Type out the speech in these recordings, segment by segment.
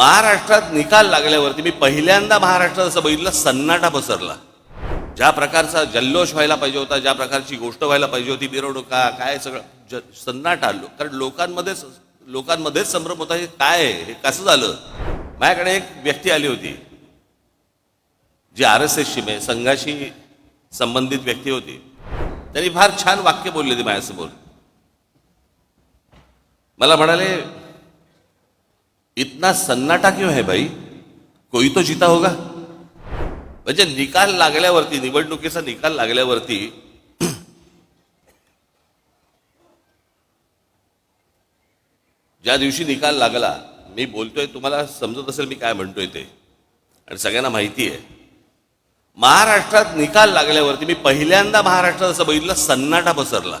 महाराष्ट्रात निकाल लागल्यावरती मी पहिल्यांदा महाराष्ट्रात असं बघितलं सन्नाटा पसरला. ज्या प्रकारचा जल्लोष व्हायला पाहिजे होता ज्या प्रकारची गोष्ट व्हायला पाहिजे होती मिरवणुका काय सगळं ज सन्नाटा आलो. कारण लोकांमध्येच लोकांमध्येच संभ्रम होता हे काय आहे? हे कसं झालं? माझ्याकडे एक व्यक्ती आली होती जी आर एस एसशी म्हणजे संघाशी संबंधित व्यक्ती होती. त्यांनी फार छान वाक्य बोलले होती माझ्यासमोर. मला म्हणाले इतना सन्नाटा क्यों है भाई? कोई तो जीता होगा। म्हणजे निकाल लागल्यावरती निवडणुकीचा निकाल लागल्यावरती ज्या दिवशी निकाल लागला मी बोलतोय तुम्हाला समजत असेल मी काय म्हणतोय ते. आणि सगळ्यांना माहिती आहे. महाराष्ट्रात निकाल लागल्यावरती मी पहिल्यांदा महाराष्ट्रात असं बघितलं सन्नाटा पसरला.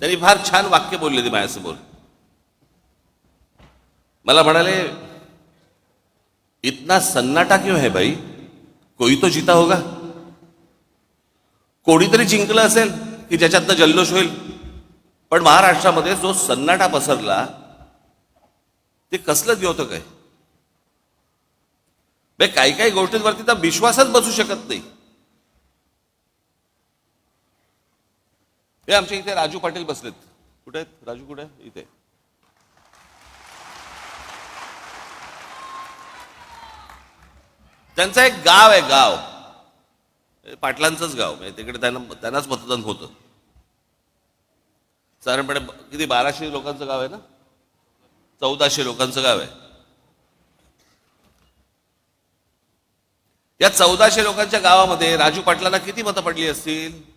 त्यांनी फार छान वाक्य बोलले ते माझ्यासमोर. मला म्हणाले इतना सन्नाटा क्यों है भाई? कोई तो जीता होगा. कोणीतरी जिंकलं असेल की ज्याच्यातनं जल्लोष होईल. पण महाराष्ट्रामध्ये जो सन्नाटा पसरला ते कसलं होतं काय बे काही काही गोष्टींवरती तर विश्वासच बसू शकत नाही. हे आमच्या इथे राजू पाटील बसलेत. कुठे आहेत? राजू कुठे? इथे. त्यांचं एक गाव आहे गाव. पाटलांचंच गाव. म्हणजे तिकडे त्यांना त्यांनाच मतदान होतं. साधारणपणे किती? बाराशे लोकांचं गाव आहे ना? चौदाशे लोकांचं गाव आहे. या चौदाशे लोकांच्या गावामध्ये राजू पाटलांना किती मतं पडली असतील?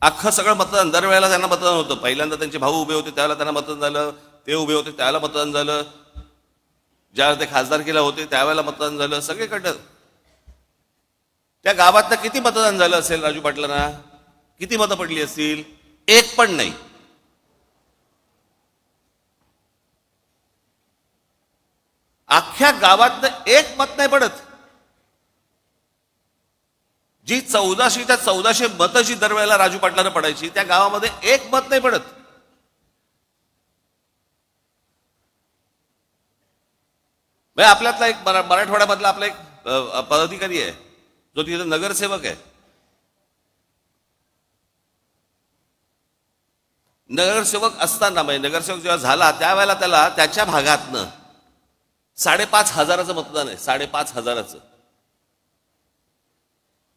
अख्खं सगळं मतदान दरवेळेला त्यांना मतदान होतं. पहिल्यांदा त्यांचे भाऊ उभे होते त्यावेळेला त्यांना मतदान झालं. ते उभे होते त्यावेळेला मतदान झालं. ज्यावेळेला ते खासदारकीला होते त्यावेळेला मतदान झालं. सगळीकडं. त्या गावातनं किती मतदान झालं असेल राजू पाटलांना? किती मतं पडली असतील? एक पण नाही. अख्ख्या गावातनं एक मत नाही पडत. जी चौदाशे त्या चौदाशे मतं जी दरवेळेला राजू पाटलानं पडायची त्या गावामध्ये एक मत नाही पडत. म्हणजे आपल्यातला एक मराठवाड्यामधला आपला एक पदाधिकारी आहे. जो तिथे नगरसेवक आहे. नगरसेवक असताना म्हणजे नगरसेवक जेव्हा झाला त्यावेळेला त्याला त्याच्या भागातनं साडेपाच हजाराचं मतदान आहे. साडेपाच हजाराचं.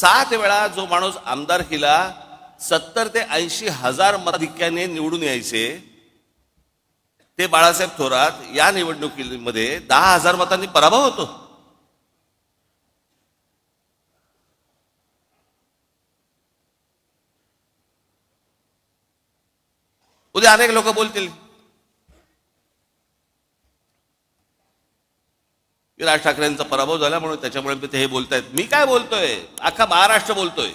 सात वेळा जो माणूस आमदारकीला सत्तर ते ऐंशी हजार मताधिक्याने निवडून यायचे ते बाळासाहेब थोरात या निवडणुकीमध्ये दहा हजार मतांनी पराभव होतो. उद्या अनेक लोक बोलतील. की राज ठाकरेंचा पराभव झाला म्हणून त्याच्यामुळे ते हे बोलतायत. मी काय बोलतोय? अख्खा महाराष्ट्र बोलतोय.